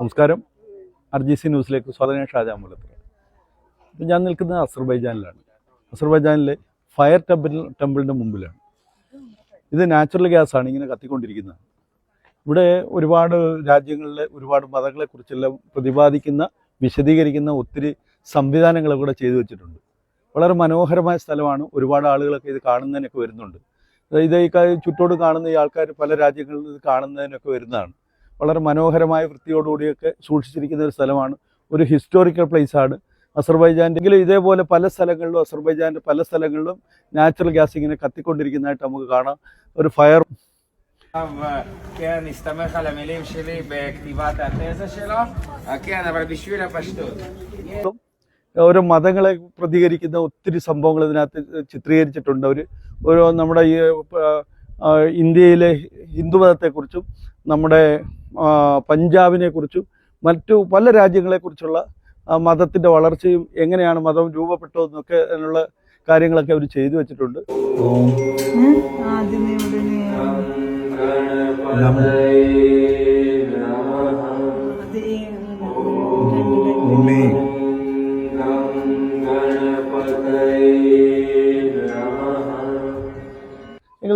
നമസ്കാരം. R G C ന്യൂസിലേക്ക് സ്വാഗതം ഷാജാൻ ഇപ്പം ഞാൻ നിൽക്കുന്നത് അസർബൈജാനിലാണ്. അസർബൈജാനിലെ ഫയർ ടെമ്പിൾ ടെമ്പിളിന്റെ മുമ്പിലാണ്. ഇത് നാച്ചുറൽ ഗ്യാസാണ് ഇങ്ങനെ കത്തിക്കൊണ്ടിരിക്കുന്നത്. ഇവിടെ ഒരുപാട് രാജ്യങ്ങളിലെ ഒരുപാട് മതങ്ങളെക്കുറിച്ചെല്ലാം പ്രതിപാദിക്കുന്ന വിശദീകരിക്കുന്ന ഒത്തിരി സംവിധാനങ്ങൾ ഇവിടെ ചെയ്തു വെച്ചിട്ടുണ്ട്. വളരെ മനോഹരമായ സ്ഥലമാണ്. ഒരുപാട് ആളുകളൊക്കെ ഇത് കാണുന്നതിനൊക്കെ വരുന്നുണ്ട്. ഇത് ഈ ചുറ്റോട് കാണുന്ന ഈ ആൾക്കാർ പല രാജ്യങ്ങളിൽ ഇത് കാണുന്നതിനൊക്കെ വരുന്നതാണ്. വളരെ മനോഹരമായ വൃത്തിയോടുകൂടിയൊക്കെ സൂക്ഷിച്ചിരിക്കുന്ന ഒരു സ്ഥലമാണ് ഒരു ഹിസ്റ്റോറിക്കൽ പ്ലേസ് ആണ് അസർബൈജാൻ്റെ എങ്കിലും ഇതേപോലെ പല സ്ഥലങ്ങളിലും അസർബൈജാൻ്റെ പല സ്ഥലങ്ങളിലും നാച്ചുറൽ ഗ്യാസ് ഇങ്ങനെ കത്തിക്കൊണ്ടിരിക്കുന്നതായിട്ട് നമുക്ക് കാണാം ഒരു ഫയർ עכשיו, כן, נסתמך על המילים שלי בכתיבת התזה שלו. אה, כן, אבל בשביל הפשטות. ഓരോ മതങ്ങളെ പ്രതികരിക്കുന്ന ഒത്തിരി സംഭവങ്ങൾ ഇതിനകത്ത് ചിത്രീകരിച്ചിട്ടുണ്ട് ഒരു ഓരോ നമ്മുടെ ഈ ആ, ഇന്ത്യയിലെ ഹിന്ദുമതത്തെക്കുറിച്ചും നമ്മുടെ ആ, പഞ്ചാബിനെ കുറിച്ചും മറ്റു പല രാജ്യങ്ങളെക്കുറിച്ചുള്ള മതത്തിന്റെ വളർച്ചയും എങ്ങനെയാണ് മതം രൂപപ്പെട്ടതെന്നൊക്കെ അതിനുള്ള കാര്യങ്ങളൊക്കെ അവർ ചെയ്തു വെച്ചിട്ടുണ്ട്.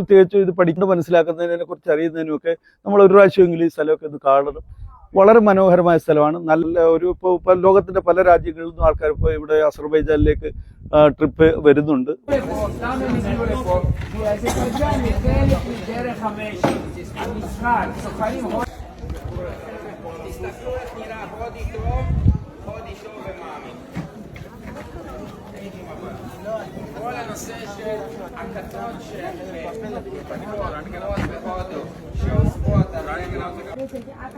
തികച്ചും ഇത് പഠിക്കേണ്ട മനസ്സിലാക്കുന്നതിനെ കുറിച്ച് അറിയുന്നതിനും ഒക്കെ നമ്മൾ ഒരു പ്രാവശ്യമെങ്കിലും ഈ സ്ഥലമൊക്കെ ഇത് കാണണം വളരെ മനോഹരമായ സ്ഥലമാണ് നല്ല ഒരു ഇപ്പോൾ ഇപ്പം ലോകത്തിന്റെ പല രാജ്യങ്ങളിൽ നിന്നും ആൾക്കാർ ഇപ്പോൾ ഇവിടെ അസർബൈജാനിലേക്ക് ട്രിപ്പ് വരുന്നുണ്ട് Thank you. הגיעו לפה? כי אזרבייג'ן היא חלק מדרך המשק, המשחק, סוחרים הוד... תסתכלו איך נראה הודי טוב, הודי טוב ומאמין. כל הנושא של הכתות שבפנור, הנגלות בהודו, שאוספות על הנגלות ആ